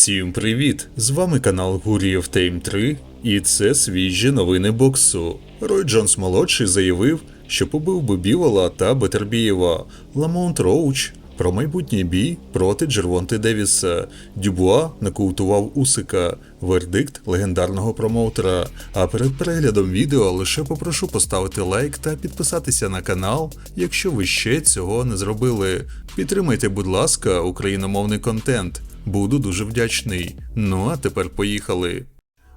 Всім привіт! З вами канал Гурієв Тейм 3, і це свіжі новини боксу. Рой Джонс молодший заявив, що побив би Бівола та Бетербієва, Ламонт Роуч про майбутній бій проти Джервонти Девіса. Дюбуа нокаутував Усика, вердикт легендарного промоутера. А перед переглядом відео лише попрошу поставити лайк та підписатися на канал, якщо ви ще цього не зробили. Підтримайте, будь ласка, україномовний контент. Буду дуже вдячний. Ну а тепер поїхали.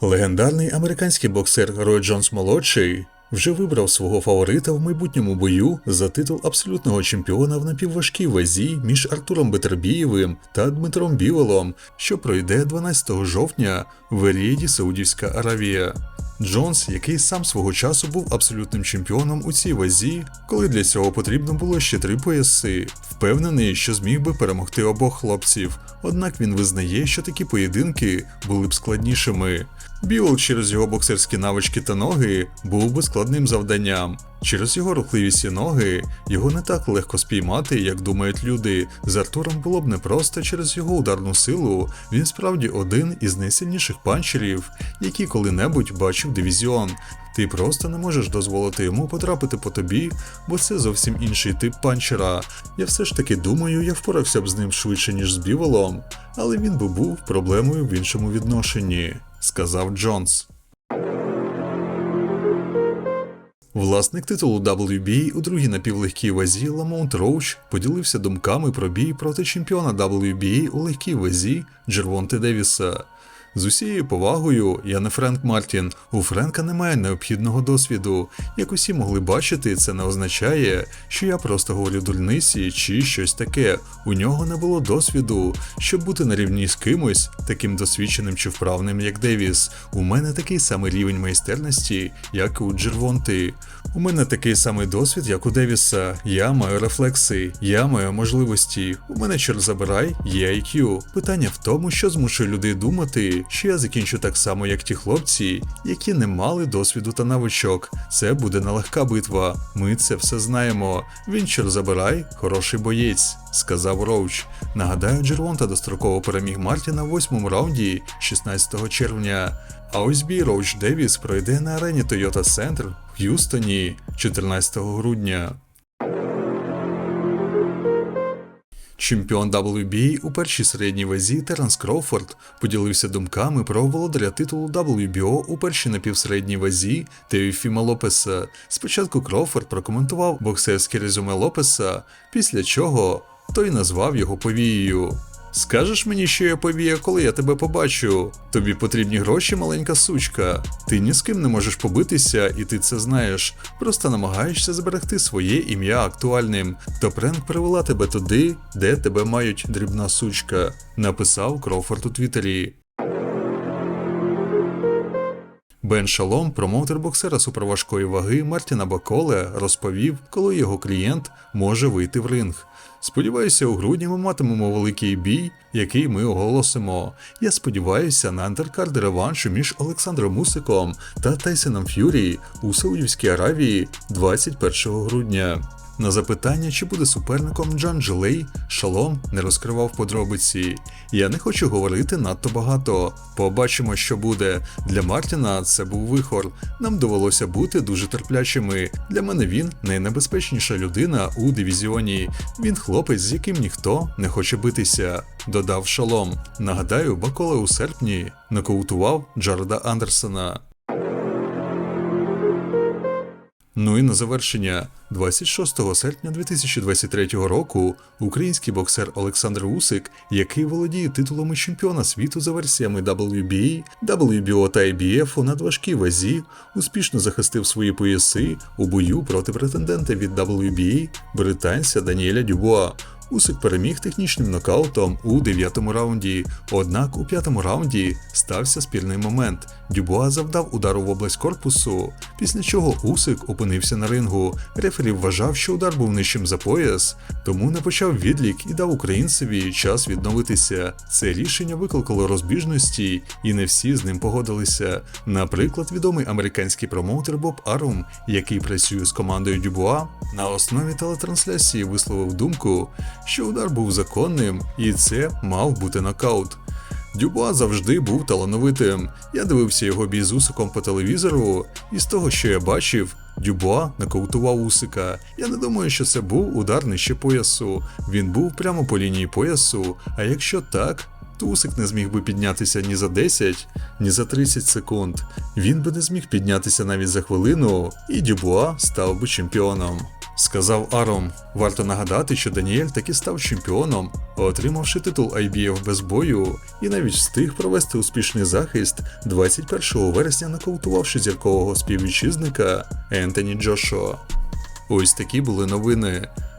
Легендарний американський боксер Рой Джонс молодший вже вибрав свого фаворита в майбутньому бою за титул абсолютного чемпіона в напівважкій вазі між Артуром Бетербієвим та Дмитром Біволом, що пройде 12 жовтня в Еріді Саудівська Аравія. Джонс, який сам свого часу був абсолютним чемпіоном у цій вазі, коли для цього потрібно було ще три пояси, впевнений, що зміг би перемогти обох хлопців. Однак він визнає, що такі поєдинки були б складнішими. Біол через його боксерські навички та ноги був би складним завданням. Через його рухливісті ноги його не так легко спіймати, як думають люди. З Артуром було б непросто через його ударну силу. Він справді один із найсильніших панчерів, які коли-небудь бачив дивізіон. Ти просто не можеш дозволити йому потрапити по тобі, бо це зовсім інший тип панчера. Я все ж таки думаю, я впорався б з ним швидше, ніж з біволом, але він би був проблемою в іншому відношенні, сказав Джонс. Власник титулу WBA у другій напівлегкій вазі Ламонт Роуч поділився думками про бій проти чемпіона WBA у легкій вазі Джервонте Девіса. З усією повагою, я не Френк Мартін. У Френка немає необхідного досвіду. Як усі могли бачити, це не означає, що я просто говорю дурниці чи щось таке. У нього не було досвіду, щоб бути на рівні з кимось, таким досвідченим чи вправним, як Девіс. У мене такий самий рівень майстерності, як у Джервонти. У мене такий самий досвід, як у Девіса. Я маю рефлекси, я маю можливості. У мене чорт забирай, є IQ. Питання в тому, що змушує людей думати, що я закінчу так само, як ті хлопці, які не мали досвіду та навичок. Це буде нелегка битва. Ми це все знаємо. Він чорт забирай, хороший боєць, сказав Роуч. Нагадаю, Джервонта достроково переміг Мартіна в восьмому раунді 16 червня. А ось бій Роуч Девіс пройде на арені Toyota Center в Х'юстоні 14 грудня. Чемпіон WBA у першій середній вазі Теренс Кроуфорд поділився думками про володаря титулу WBO у першій напівсередній вазі Теофіма Лопеса. Спочатку Кроуфорд прокоментував боксерське резюме Лопеса, після чого той назвав його повією. Скажеш мені, що я повія, коли я тебе побачу. Тобі потрібні гроші, маленька сучка. Ти ні з ким не можеш побитися, і ти це знаєш. Просто намагаєшся зберегти своє ім'я актуальним. Топренк привела тебе туди, де тебе мають дрібна сучка, написав Кроуфорд у Твіттері. Бен Шалом, промоутер боксера суперважкої ваги Мартіна Баколе, розповів, коли його клієнт може вийти в ринг. Сподіваюся, у грудні ми матимемо великий бій, який ми оголосимо. Я сподіваюся на андеркард реваншу між Олександром Мусиком та Тайсоном Ф'юрі у Саудівській Аравії 21 грудня. На запитання, чи буде суперником Джан Джилей, Шалом не розкривав подробиці. Я не хочу говорити надто багато. Побачимо, що буде. Для Мартіна це був вихор. Нам довелося бути дуже терплячими. Для мене він найнебезпечніша людина у дивізіоні. Він хлопець, з яким ніхто не хоче битися, додав Шалом. Нагадаю, Баколе у серпні нокаутував Джареда Андерсона. Ну і на завершення, 26 серпня 2023 року український боксер Олександр Усик, який володіє титулами чемпіона світу за версіями WBA, WBO та IBF у надважкій вазі, успішно захистив свої пояси у бою проти претендента від WBA британця Даніеля Дюбуа. Усик переміг технічним нокаутом у дев'ятому раунді. Однак у п'ятому раунді стався спірний момент. Дюбуа завдав удару в область корпусу, після чого Усик опинився на рингу. Рефері вважав, що удар був нижчим за пояс, тому не почав відлік і дав українцеві час відновитися. Це рішення викликало розбіжності, і не всі з ним погодилися. Наприклад, відомий американський промоутер Боб Арум, який працює з командою Дюбуа, на основі телетрансляції висловив думку, що удар був законним, і це мав бути нокаут. Дюбуа завжди був талановитим. Я дивився його бій з Усиком по телевізору, і з того, що я бачив, Дюбуа нокаутував Усика. Я не думаю, що це був удар нижче поясу. Він був прямо по лінії поясу, а якщо так, то Усик не зміг би піднятися ні за 10, ні за 30 секунд. Він би не зміг піднятися навіть за хвилину, і Дюбуа став би чемпіоном. Сказав Аром, варто нагадати, що Даніель таки став чемпіоном, отримавши титул IBF без бою, і навіть встиг провести успішний захист 21 вересня, нокаутувавши зіркового співвітчизника Ентоні Джошо. Ось такі були новини.